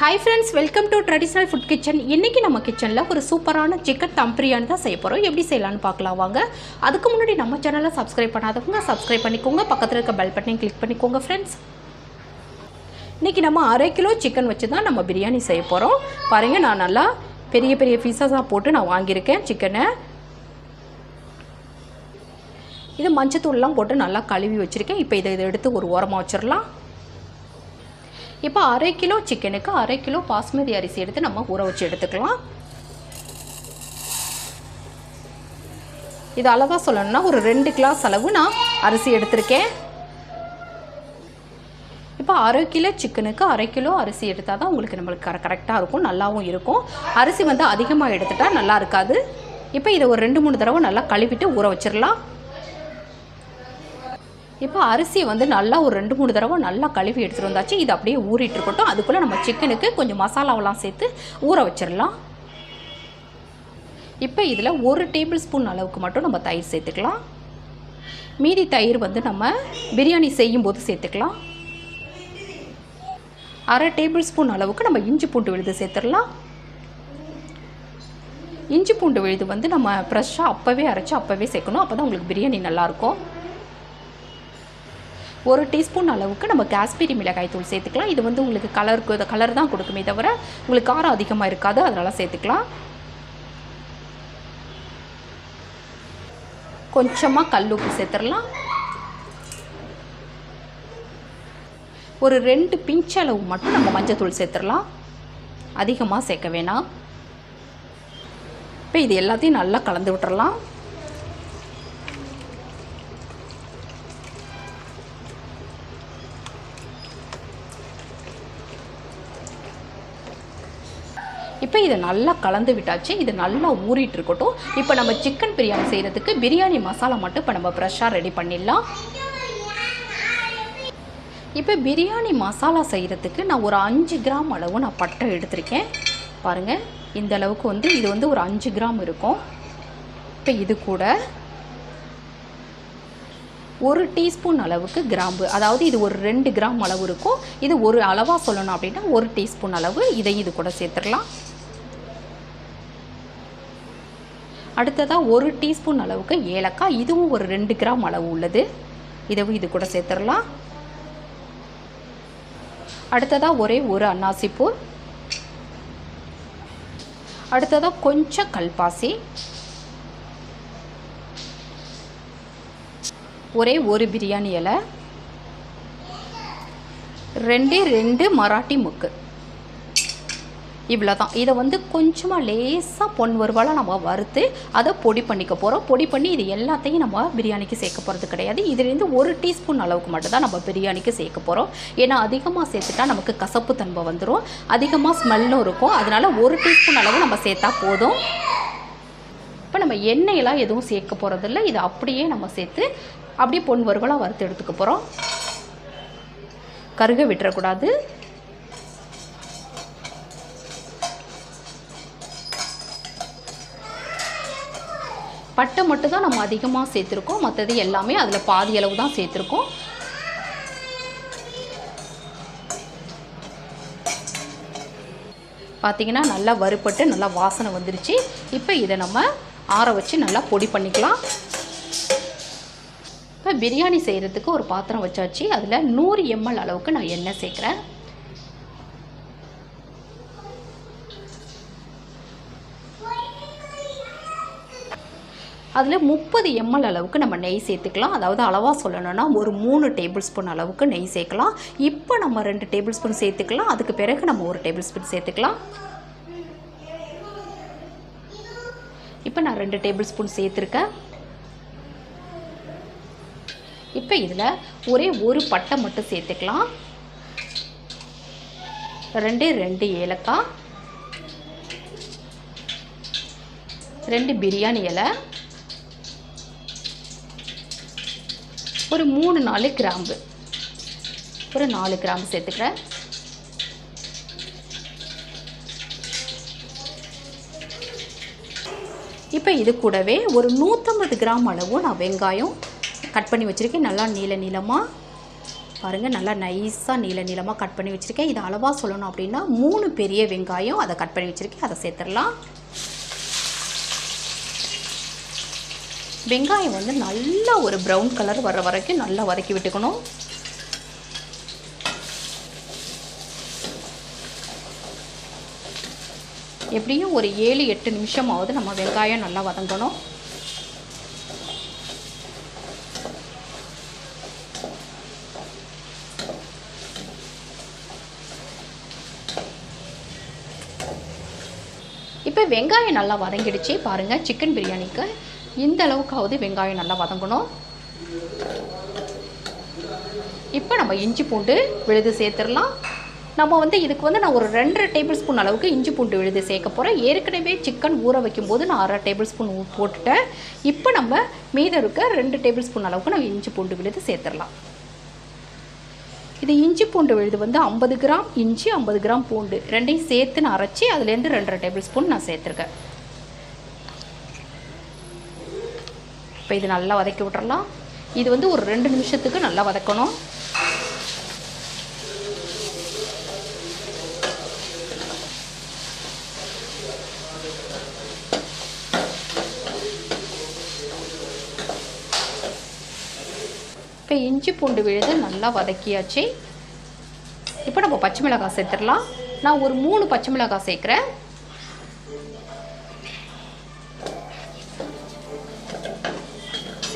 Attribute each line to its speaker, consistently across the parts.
Speaker 1: Hi friends welcome to traditional food kitchen இன்றைக்கி நம்ம கிச்சனில் ஒரு சூப்பரான சிக்கன் தம் பிரியாணி தான் செய்ய போகிறோம் எப்படி செய்யலாம்னு பார்க்கலாம் வாங்க. அதுக்கு முன்னாடி நம்ம சேனலை சப்ஸ்கிரைப் பண்ணாதவங்க சப்ஸ்கிரைப் பண்ணிக்கோங்க. பக்கத்தில் இருக்க பெல் பட்டனையும் கிளிக் பண்ணிக்கோங்க ஃப்ரெண்ட்ஸ் இன்றைக்கி நம்ம அரை கிலோ சிக்கன் வச்சு தான் நம்ம பிரியாணி செய்ய போகிறோம் பாருங்கள் நான் நல்லா பெரிய பெரிய பீஸஸாக போட்டு நான் வாங்கியிருக்கேன் சிக்கனை இது மஞ்சத்தூள்லாம் போட்டு நல்லா கழுவி வச்சுருக்கேன். இப்போ இதை இதை எடுத்து ஒரு ஓரமாக வச்சிடலாம் இப்போ அரை கிலோ சிக்கனுக்கு அரை கிலோ பாஸ்மதி அரிசி எடுத்து நம்ம ஊற வச்சு எடுத்துக்கலாம். இது அளவாக சொல்லணும்னா ஒரு ரெண்டு கிளாஸ் அளவு நான் அரிசி எடுத்திருக்கேன். இப்போ அரை கிலோ சிக்கனுக்கு அரை கிலோ அரிசி எடுத்தால் தான் உங்களுக்கு நம்மளுக்கு கர கரெக்டாக இருக்கும் நல்லாவும் இருக்கும். அரிசி வந்து அதிகமாக எடுத்துட்டால் நல்லா இருக்காது. இப்போ இதை ஒரு ரெண்டு மூணு தடவை நல்லா கழுவிட்டு ஊற வச்சிடலாம். இப்போ அரிசியை வந்து நல்லா ஒரு ரெண்டு மூணு தடவை நல்லா கழுவி எடுத்துகிட்டு வந்தாச்சு. இது அப்படியே ஊறிட்டு இருக்கட்டும். அதுக்குள்ளே நம்ம சிக்கனுக்கு கொஞ்சம் மசாலாவெல்லாம் சேர்த்து ஊற வச்சிடலாம். இப்போ இதில் ஒரு டேபிள் ஸ்பூன் அளவுக்கு மட்டும் நம்ம தயிர் சேர்த்துக்கலாம். மீதி தயிர் வந்து நம்ம பிரியாணி செய்யும்போது சேர்த்துக்கலாம். அரை டேபிள் ஸ்பூன் அளவுக்கு நம்ம இஞ்சி பூண்டு விழுது சேர்த்துடலாம். இஞ்சி பூண்டு விழுது வந்து நம்ம ஃப்ரெஷ்ஷாக அப்போவே அரைச்சி அப்போவே சேர்க்கணும். அப்போ தான் உங்களுக்கு பிரியாணி நல்லாயிருக்கும் ஒரு டீஸ்பூன் அளவுக்கு நம்ம காஷ்மீரி மிளகாய் தூள் சேர்த்துக்கலாம். இது வந்து உங்களுக்கு கலருக்கு கலர் தான் கொடுக்குமே தவிர உங்களுக்கு காரம் அதிகமாக இருக்காது அதனால் சேர்த்துக்கலாம். கொஞ்சமாக கல் உப்பு சேர்த்துடலாம். ஒரு ரெண்டு பிஞ்ச் அளவு மட்டும் நம்ம மஞ்சத்தூள் சேர்த்துடலாம். அதிகமாக சேர்க்க வேணாம். இப்போ இது எல்லாத்தையும் நல்லா கலந்து விட்டுறலாம். இப்போ இதை நல்லா கலந்து விட்டாச்சு இது நல்லா ஊறிட்டு இருக்கட்டும். இப்போ நம்ம சிக்கன் பிரியாணி செய்கிறதுக்கு பிரியாணி மசாலா மட்டும் இப்போ நம்ம ஃப்ரெஷ்ஷாக ரெடி பண்ணிடலாம். இப்போ பிரியாணி மசாலா செய்கிறதுக்கு நான் ஒரு அஞ்சு கிராம் அளவு நான் பட்டை எடுத்திருக்கேன். பாருங்கள் இந்த அளவுக்கு வந்து இது வந்து ஒரு அஞ்சு கிராம் இருக்கும். இப்போ இது கூட ஒரு டீஸ்பூன் அளவுக்கு கிராம்பு. அதாவது இது ஒரு ரெண்டு கிராம் அளவு இருக்கும். இது ஒரு அளவாக சொல்லணும் அப்படின்னா ஒரு டீஸ்பூன் அளவு இதையும் இது கூட சேர்த்துடலாம். அடுத்ததாக ஒரு டீஸ்பூன் அளவுக்கு ஏலக்காய். இதுவும் ஒரு ரெண்டு கிராம் அளவு உள்ளது. இதுவும் இது கூட சேர்த்துடலாம். அடுத்ததாக ஒரே ஒரு அன்னாசிப்பூ அடுத்ததாக கொஞ்சம் கல்பாசி. ஒரே ஒரு பிரியாணி இலை. ரெண்டே ரெண்டு மராட்டி முக்கு. இவ்வளோ தான் இதை வந்து கொஞ்சமாக லேசாக பொன் வறுவலாக நம்ம வறுத்து அதை பொடி பண்ணிக்க போகிறோம் பொடி பண்ணி இது எல்லாத்தையும் நம்ம பிரியாணிக்கு சேர்க்க போகிறது கிடையாது. இதுலேருந்து ஒரு டீஸ்பூன் அளவுக்கு மட்டும்தான் நம்ம பிரியாணிக்கு சேர்க்க போகிறோம் ஏன்னா அதிகமாக சேர்த்துட்டா நமக்கு கசப்பு தன்மை வந்துடும் அதிகமாக ஸ்மெல்லும் இருக்கும். அதனால் ஒரு டீஸ்பூன் அளவு நம்ம சேர்த்தா போதும். இப்போ நம்ம எண்ணெயெல்லாம் எதுவும் சேர்க்க போகிறதில்ல இதை அப்படியே நம்ம சேர்த்து அப்படியே பொன் வறுவலாக வறுத்து எடுத்துக்க போகிறோம் கருக விட்டுறக்கூடாது. பட்டை மட்டும் தான் நம்ம அதிகமாக சேர்த்துருக்கோம். மற்றது எல்லாமே அதில் பாதி அளவு தான் சேர்த்துருக்கோம். பார்த்திங்கன்னா நல்லா வறுப்பட்டு நல்லா வாசனை வந்துருச்சு. இப்போ இதை நம்ம ஆற வச்சு நல்லா பொடி பண்ணிக்கலாம். இப்போ பிரியாணி செய்கிறதுக்கு ஒரு பாத்திரம் வச்சாச்சு. அதில் நூறு எம்எல் அளவுக்கு நான் எண்ணெய் சேர்க்குறேன். அதில் முப்பது எம்எல் அளவுக்கு நம்ம நெய் சேர்த்துக்கலாம். அதாவது அளவாக சொல்லணும்னா ஒரு மூணு டேபிள் ஸ்பூன் அளவுக்கு நெய் சேர்க்கலாம். இப்போ நம்ம ரெண்டு டேபிள் ஸ்பூன் சேர்த்துக்கலாம். அதுக்கு பிறகு நம்ம ஒரு டேபிள் ஸ்பூன் சேர்த்துக்கலாம். இப்போ நான் ரெண்டு டேபிள் ஸ்பூன் சேர்த்துருக்கேன். இப்போ இதில் ஒரே ஒரு பட்டை மட்டும் சேர்த்துக்கலாம். ரெண்டு ரெண்டு ஏலக்காய். ரெண்டு பிரியாணி இலை. ஒரு மூணு நாலு கிராம்பு. ஒரு நாலு கிராம்பு சேர்த்துக்கிறேன். இப்போ இது கூடவே ஒரு நூற்றம்பது கிராம் அளவு நான் வெங்காயம் கட் பண்ணி வச்சுருக்கேன். நல்லா நீல நீளமாக பாருங்கள் நல்லா நைஸாக நீள நீளமாக கட் பண்ணி வச்சுருக்கேன். இது அளவாக சொல்லணும் அப்படின்னா மூணு பெரிய வெங்காயம் அதை கட் பண்ணி வச்சுருக்கேன். அதை சேர்த்துடலாம். வெங்காயம் வந்து நல்லா ஒரு ப்ரௌன் கலர் வர வரைக்கும் நல்லா வதக்கி விட்டுக்கணும். எப்படியும் ஒரு ஏழு எட்டு நிமிஷமாவது நம்ம வெங்காயம் நல்லா வதங்கணும். இப்போ வெங்காயம் நல்லா வதங்கிடுச்சு. பாருங்கள் சிக்கன் பிரியாணிக்கு இந்த அளவுக்காவது வெங்காயம் நல்லா வதங்கணும். இப்போ நம்ம இஞ்சி பூண்டு விழுது சேர்த்துடலாம். நம்ம வந்து இதுக்கு வந்து நான் ஒரு ரெண்டரை டேபிள் ஸ்பூன் அளவுக்கு இஞ்சி பூண்டு விழுது சேர்க்க போகிறேன் ஏற்கனவே சிக்கன் ஊற வைக்கும்போது நான் அரை டேபிள் ஸ்பூன் போட்டுட்டேன். இப்போ நம்ம மீதம் இருக்க ரெண்டு டேபிள் ஸ்பூன் அளவுக்கு நம்ம இஞ்சி பூண்டு விழுது சேர்த்துடலாம். இது இஞ்சி பூண்டு விழுது வந்து ஐம்பது கிராம் இஞ்சி ஐம்பது கிராம் பூண்டு. ரெண்டையும் சேர்த்து நான் அரைச்சி அதுலேருந்து ரெண்டரை டேபிள் ஸ்பூன் நான் சேர்த்துருக்கேன். இப்போ இது நல்லா வதக்கி விட்டுறலாம். இது வந்து ஒரு ரெண்டு நிமிஷத்துக்கு நல்லா வதக்கணும். இப்போ இஞ்சி பூண்டு விழுது நல்லா வதக்கியாச்சு. இப்போ நம்ம பச்சை மிளகாய் சேர்த்துடலாம். நான் ஒரு மூணு பச்சை மிளகாய் சேர்க்குறேன்.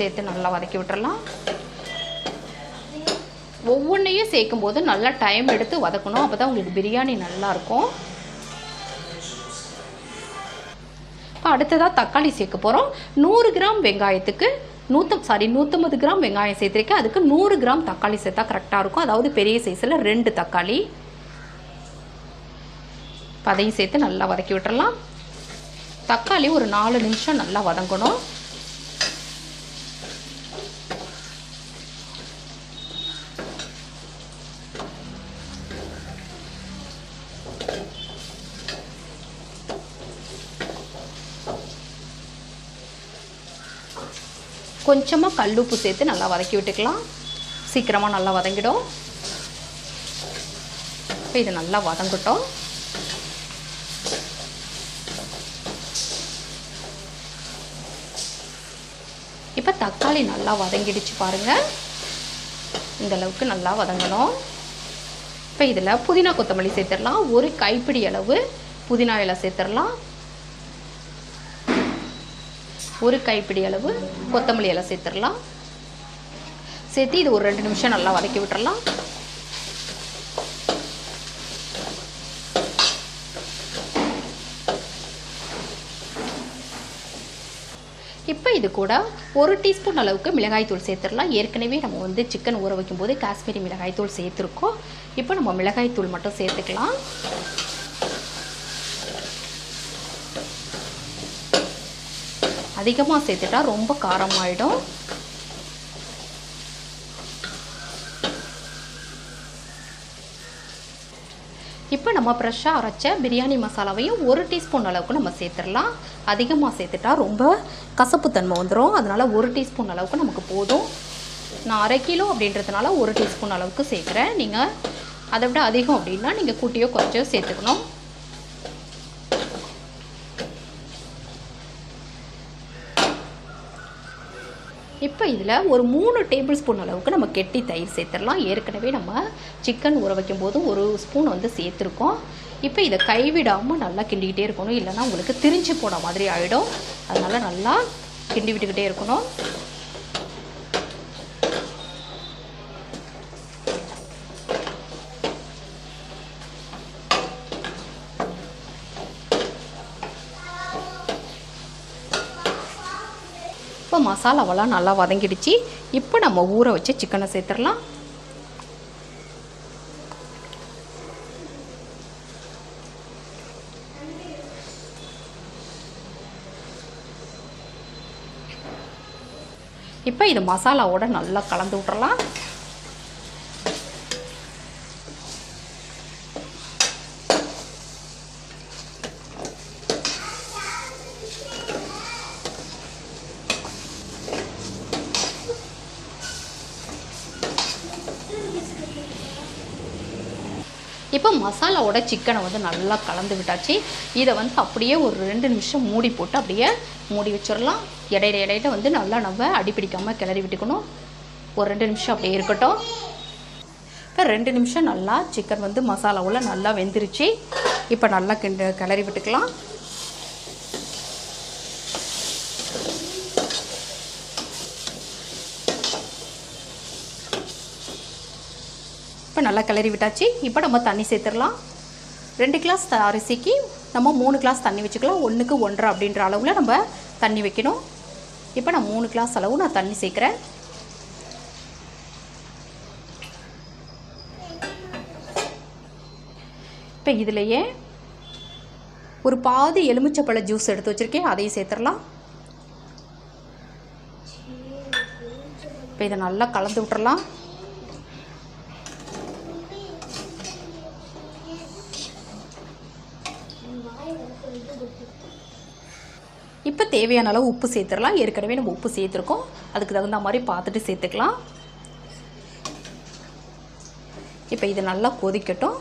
Speaker 1: சேர்த்து நல்லா வதக்கி விட்டுறலாம். ஒவ்வொன்றையும் சேர்க்கும்போது நல்லா டைம் எடுத்து வதக்கணும். அப்போ தான் உங்களுக்கு பிரியாணி நல்லாயிருக்கும் இப்போ அடுத்ததாக தக்காளி சேர்க்க போகிறோம் நூறு கிராம் வெங்காயத்துக்கு நூற்றம் சாரி நூற்றம்பது கிராம் வெங்காயம் சேர்த்துருக்கேன். அதுக்கு நூறு கிராம் தக்காளி சேர்த்தா கரெக்டாக இருக்கும். அதாவது பெரிய சைஸில் ரெண்டு தக்காளி. அதையும் சேர்த்து நல்லா வதக்கி விட்டுறலாம். தக்காளி ஒரு நாலு நிமிஷம் நல்லா வதங்கணும். கொஞ்சமாக கல்லுப்பு சேர்த்து நல்லா வதக்கி விட்டுக்கலாம். சீக்கிரமாக நல்லா வதங்கிடும். இப்போ இது நல்லா வதங்கட்டும். இப்போ தக்காளி நல்லா வதங்கிடுச்சு பாருங்கள் இந்தளவுக்கு நல்லா வதங்கணும். இப்போ இதில் புதினா கொத்தமல்லி சேர்த்துடலாம். ஒரு கைப்பிடி அளவு புதினா இலை சேர்த்துடலாம். ஒரு கைப்பிடி அளவு கொத்தமல்லி இலை சேர்த்துடலாம். சேர்த்து இது ஒரு ரெண்டு நிமிஷம் நல்லா வதக்கி விட்டுறலாம். இப்போ இது கூட ஒரு டீஸ்பூன் அளவுக்கு மிளகாய்த்தூள் சேர்த்துடலாம். ஏற்கனவே நம்ம வந்து சிக்கன் ஊற வைக்கும்போது காஷ்மீரி மிளகாய்த்தூள் சேர்த்துருக்கோம். இப்போ நம்ம மிளகாய்த்தூள் மட்டும் சேர்த்துக்கலாம். அதிகமாக சேர்த்துட்டா ரொம்ப காரமாயிடும். இப்போ நம்ம ஃப்ரெஷ்ஷாக அரைச்ச பிரியாணி மசாலாவையும் ஒரு டீஸ்பூன் அளவுக்கு நம்ம சேர்த்துடலாம். அதிகமாக சேர்த்துட்டா ரொம்ப கசப்புத்தன்மை வந்துடும் அதனால் ஒரு டீஸ்பூன் அளவுக்கு நமக்கு போதும். நான் அரை கிலோ அப்படின்றதுனால ஒரு டீஸ்பூன் அளவுக்கு சேர்க்குறேன். நீங்கள் அதை விட அதிகம் அப்படின்னா நீங்கள் கூட்டியோ கொஞ்சம் சேர்த்துக்கணும். இப்போ இதில் ஒரு மூணு டேபிள் ஸ்பூன் அளவுக்கு நம்ம கெட்டி தயிர் சேர்த்துடலாம். ஏற்கனவே நம்ம சிக்கன் ஊற வைக்கும் போது ஒரு ஸ்பூன் வந்து சேர்த்துருக்கோம். இப்போ இதை கைவிடாமல் நல்லா கிண்டிக்கிட்டே இருக்கணும். இல்லைன்னா உங்களுக்கு திரிஞ்சு போன மாதிரி ஆகிடும் அதனால் நல்லா கிண்டி விட்டுக்கிட்டே இருக்கணும் இப்போ மசாலாவெல்லாம் நல்லா வதங்கிடுச்சு. இப்போ நம்ம ஊற வச்சு சிக்கனை சேர்த்துடலாம். இப்போ இது மசாலாவோட நல்லா கலந்து விட்றலாம் இப்போ மசாலாவோட சிக்கனை வந்து நல்லா கலந்து விட்டாச்சு. இதை வந்து அப்படியே ஒரு ரெண்டு நிமிஷம் மூடி போட்டு அப்படியே மூடி வச்சிடலாம். இடையில இடையில வந்து நல்லா நம்ம அடிப்பிடிக்காமல் கிளறி விட்டுக்கணும். ஒரு ரெண்டு நிமிஷம் அப்படியே இருக்கட்டும். இப்போ ரெண்டு நிமிஷம் நல்லா சிக்கன் வந்து மசாலாவில் நல்லா வெந்துருச்சு. இப்போ நல்லா கிண்டு கிளறி விட்டுக்கலாம். இப்போ நல்லா கிளறி விட்டாச்சு. இப்போ நம்ம தண்ணி சேர்த்துடலாம். ரெண்டு கிளாஸ் த- அரிசிக்கு நம்ம மூணு கிளாஸ் தண்ணி வச்சுக்கலாம். ஒன்றுக்கு ஒன்றரை அப்படின்ற அளவில் நம்ம தண்ணி வைக்கணும். இப்போ நான் மூணு கிளாஸ் அளவு நான் தண்ணி சேர்க்குறேன். இப்போ இதுலேயே ஒரு பாதி எலுமிச்சப்பழ ஜூஸ் எடுத்து வச்சுருக்கேன். அதையும் சேர்த்துடலாம். இப்போ இதை நல்லா கலந்து விட்டுறலாம். தேவையான அளவு உப்பு சேர்த்துடலாம். ஏற்கனவே நம்ம உப்பு சேர்த்துருக்கோம். அதுக்கு தகுந்த மாதிரி பார்த்துட்டு சேர்த்துக்கலாம். இப்போ இது நல்லா கொதிக்கட்டும்.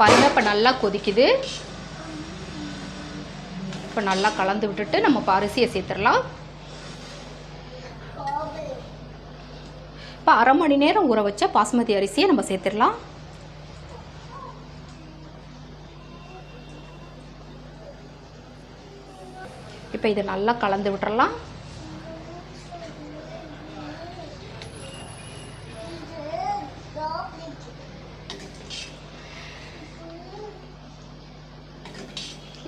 Speaker 1: பாருங்க இப்போ நல்லா கொதிக்குது. இப்போ நல்லா கலந்து விட்டுட்டு நம்ம இப்போ அரிசியை சேர்த்துடலாம். இப்போ அரை மணி நேரம் ஊற வச்ச பாஸ்மதி அரிசியை நம்ம சேர்த்துடலாம். இப்போ இதை நல்லா கலந்து விட்டுறலாம்.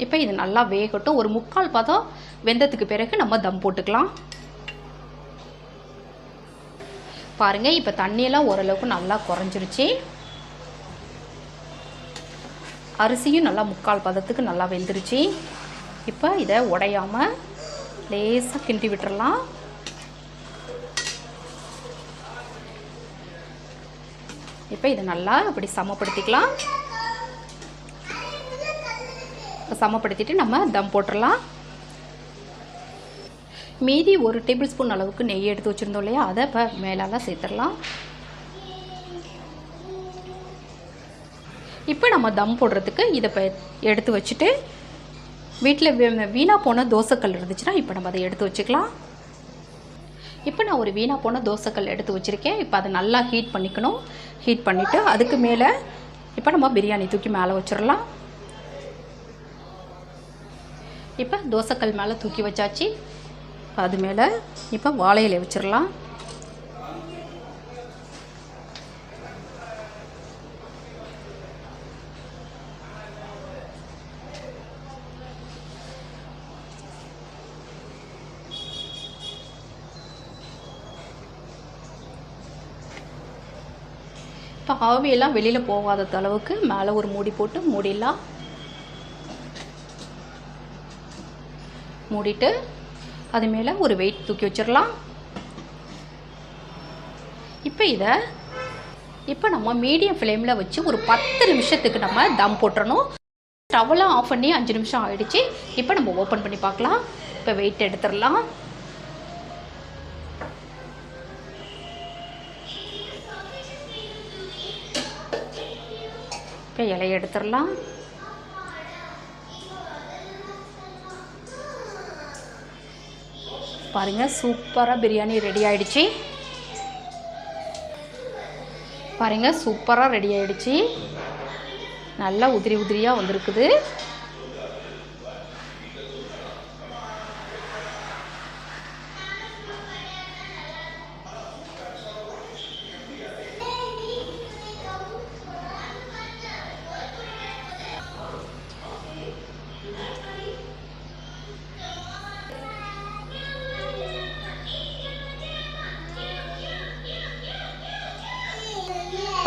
Speaker 1: இப்போ இது நல்லா வேகட்டும். ஒரு முக்கால் பதம் வெந்ததுக்கு பிறகு நம்ம தம் போட்டுக்கலாம். பாருங்கள் இப்போ தண்ணியெல்லாம் ஓரளவுக்கு நல்லா குறைஞ்சிருச்சு. அரிசியும் நல்லா முக்கால் பதத்துக்கு நல்லா வெந்துருச்சு. இப்போ இதை உடையாமல் லேசாக கிண்டி விட்டுறலாம். இப்போ இதை நல்லா இப்படி சமப்படுத்திக்கலாம். இப்போ சமப்படுத்திட்டு நம்ம தம் போட்டுடலாம் மீதி ஒரு டேபிள் ஸ்பூன் அளவுக்கு நெய் எடுத்து வச்சுருந்தோம் இல்லையா? அதை இப்போ மேலால் சேர்த்துடலாம். இப்போ நம்ம தம் போடுறதுக்கு இதை இப்போ எடுத்து வச்சுட்டு வீட்டில் வீணாக போன தோசைக்கல் இருந்துச்சுன்னா இப்போ நம்ம அதை எடுத்து வச்சுக்கலாம். இப்போ நான் ஒரு வீணாக போன தோசைக்கல் எடுத்து வச்சுருக்கேன். இப்போ அதை நல்லா ஹீட் பண்ணிக்கணும். ஹீட் பண்ணிவிட்டு அதுக்கு மேலே இப்போ நம்ம பிரியாணி தூக்கி மேலே வச்சிடலாம். இப்போ தோசைக்கல் மேலே தூக்கி வச்சாச்சு. அது மேலே இப்போ வாழை இலையை வச்சிடலாம் இப்போ ஆவியெல்லாம் வெளியில் போகாத அளவுக்கு மேலே ஒரு மூடி போட்டு மூடிடலாம். மூடிட்டு அது மேலே ஒரு வெயிட் தூக்கி வச்சிடலாம் இப்போ இதை இப்போ நம்ம மீடியம் ஃப்ளேமில் வச்சு ஒரு பத்து நிமிஷத்துக்கு நம்ம தம் போட்டுறணும். ஸ்டவ்லாம் ஆஃப் பண்ணி அஞ்சு நிமிஷம் ஆகிடுச்சு இப்போ நம்ம ஓப்பன் பண்ணி பார்க்கலாம். இப்போ வெயிட் எடுத்துடலாம் இப்போ இலையை எடுத்துடலாம் பாருங்கள் சூப்பராக பிரியாணி ரெடி ஆகிடுச்சி பாருங்க சூப்பராக ரெடி ஆகிடுச்சி நல்லா உதிரி உதிரியாக வந்திருக்குது.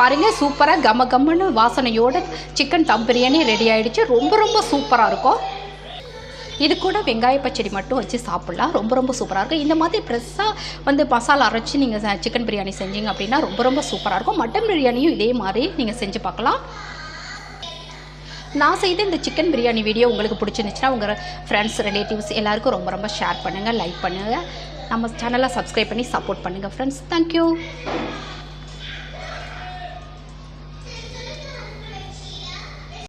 Speaker 1: பாருங்க சூப்பராக கம கம்மன்னு வாசனையோட சிக்கன் தம் பிரியாணி ரெடி ஆகிடுச்சு ரொம்ப ரொம்ப சூப்பராக இருக்கும். இது கூட வெங்காய பச்சடி மட்டும் வச்சு சாப்பிட்லாம். ரொம்ப ரொம்ப சூப்பராக இருக்கும். இந்த மாதிரி ஃப்ரெஷ்ஷாக வந்து மசாலா அரைச்சி நீங்கள் சிக்கன் பிரியாணி செஞ்சீங்க அப்படின்னா ரொம்ப ரொம்ப சூப்பராக இருக்கும். மட்டன் பிரியாணியும் இதே மாதிரி நீங்கள் செஞ்சு பார்க்கலாம். நான் செய்த இந்த சிக்கன் பிரியாணி வீடியோ உங்களுக்கு பிடிச்சிருந்துச்சுன்னா உங்கள் ஃப்ரெண்ட்ஸ் ரிலேட்டிவ்ஸ் எல்லாருக்கும் ரொம்ப ரொம்ப ஷேர் பண்ணுங்கள் லைக் பண்ணுங்கள் நம்ம சேனலை சப்ஸ்கிரைப் பண்ணி சப்போர்ட் பண்ணுங்கள் ஃப்ரெண்ட்ஸ் தேங்க்யூ